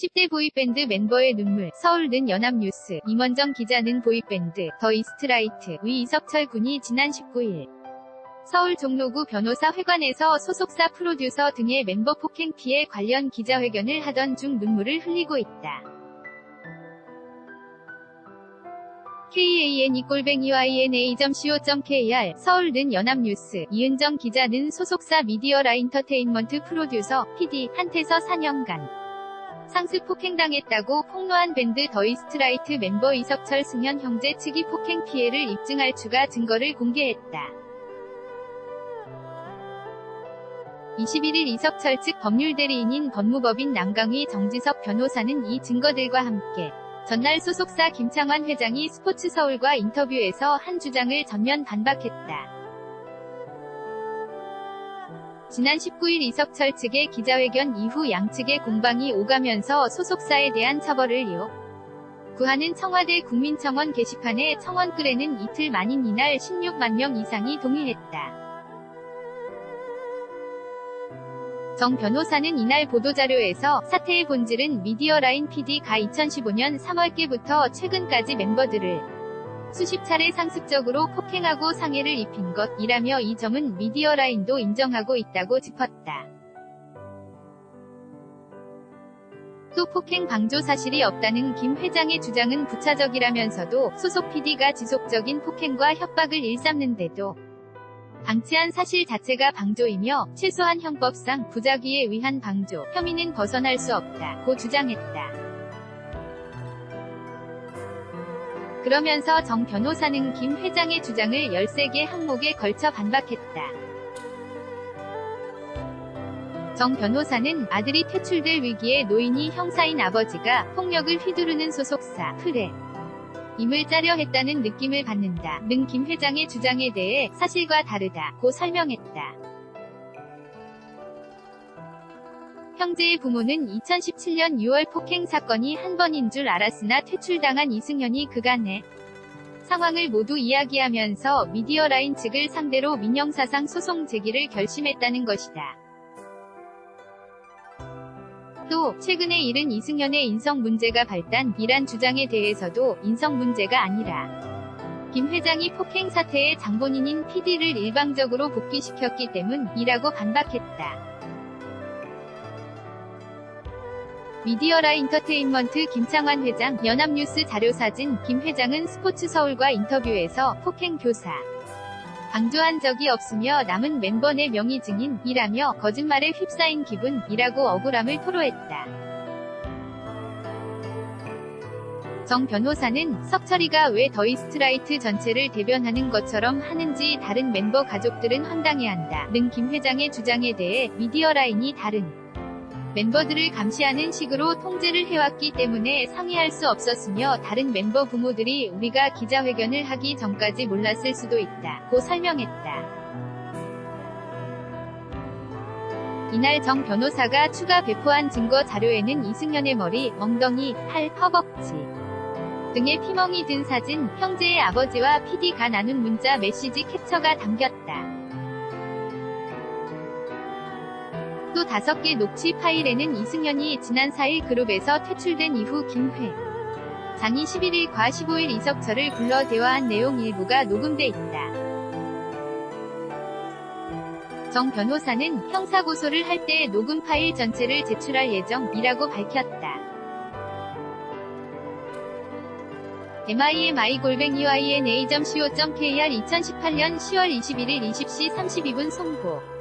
10대 보이밴드 멤버의 눈물, 서울는 연합뉴스, 임원정 기자는 보이밴드, 더 이스트라이트, 위 이석철 군이 지난 19일 서울 종로구 변호사 회관에서 소속사 프로듀서 등의 멤버 폭행 피해 관련 기자회견을 하던 중 눈물을 흘리고 있다. KANE-YNA.co.kr 서울는 연합뉴스 이은정 기자는 소속사 미디어 라 인터테인먼트 프로듀서 PD 한테서 4년간 상습 폭행당했다고 폭로한 밴드 더이스트라이트 멤버 이석철 승현 형제 측이 폭행 피해를 입증할 추가 증거를 공개했다. 21일 이석철 측 법률대리인인 법무법인 남강희 정지석 변호사는 이 증거들과 함께 전날 소속사 김창완 회장이 스포츠서울과 인터뷰에서 한 주장을 전면 반박했다. 지난 19일 이석철 측의 기자회견 이후 양측의 공방이 오가면서 소속사에 대한 처벌을 요구하는 청와대 국민청원 게시판에 청원글에는 이틀 만인 이날 16만 명 이상이 동의했다. 정 변호사는 이날 보도자료에서 사태의 본질은 미디어라인 PD가 2015년 3월께부터 최근까지 멤버들을 수십 차례 상습적으로 폭행하고 상해를 입힌 것이라며 이 점은 미디어 라인도 인정하고 있다고 짚었다. 또 폭행 방조 사실이 없다는 김 회장의 주장은 부차적이라면서도 소속 PD가 지속적인 폭행과 협박을 일삼는데도 방치한 사실 자체가 방조이며 최소한 형법상 부작위에 의한 방조 혐의는 벗어날 수 없다고 주장했다. 그러면서 정 변호사는 김 회장의 주장을 13개 항목에 걸쳐 반박했다. 정 변호사는 아들이 퇴출될 위기에 놓이니 형사인 아버지가 폭력을 휘두르는 소속사 프레 임을 짜려 했다는 느낌을 받는다. 는 김 회장의 주장에 대해 사실과 다르다 고 설명했다. 형제의 부모는 2017년 6월 폭행 사건이 한 번인 줄 알았으나 퇴출당한 이승현이 그간의 상황을 모두 이야기하면서 미디어 라인 측을 상대로 민형사상 소송 제기를 결심했다는 것이다. 또 최근에 일은 이승현의 인성 문제가 발단이란 주장에 대해서도 인성 문제가 아니라 김 회장이 폭행 사태의 장본인인 PD를 일방적으로 복귀시켰기 때문이라고 반박했다. 미디어라 인터테인먼트 김창완 회장, 연합뉴스 자료사진, 김 회장은 스포츠 서울과 인터뷰에서 폭행 교사, 방조한 적이 없으며 남은 멤버 4명이 증인이라며 거짓말에 휩싸인 기분이라고 억울함을 토로했다. 정 변호사는 석철이가 왜 더이스트라이트 전체를 대변하는 것처럼 하는지 다른 멤버 가족들은 황당해한다. 는 김 회장의 주장에 대해 미디어라인이 다른 멤버들을 감시하는 식으로 통제를 해왔기 때문에 상의할 수 없었으며 다른 멤버 부모들이 우리가 기자회견을 하기 전까지 몰랐을 수도 있다. 고 설명했다. 이날 정 변호사가 추가 배포한 증거 자료에는 이승현의 머리, 엉덩이, 팔, 허벅지 등의 피멍이 든 사진, 형제의 아버지와 PD가 나눈 문자 메시지 캡처가 담겼다. 또 다섯 개 녹취 파일에는 이승현이 지난 4일 그룹에서 퇴출된 이후 김회 장이 11일 과 15일 이석철을 불러 대화한 내용 일부가 녹음돼 있다. 정 변호사는 형사고소를 할 때 녹음 파일 전체를 제출할 예정이라고 밝혔다. mimigol뱅이yn a.co.kr 2018년 10월 21일 20시 32분 송고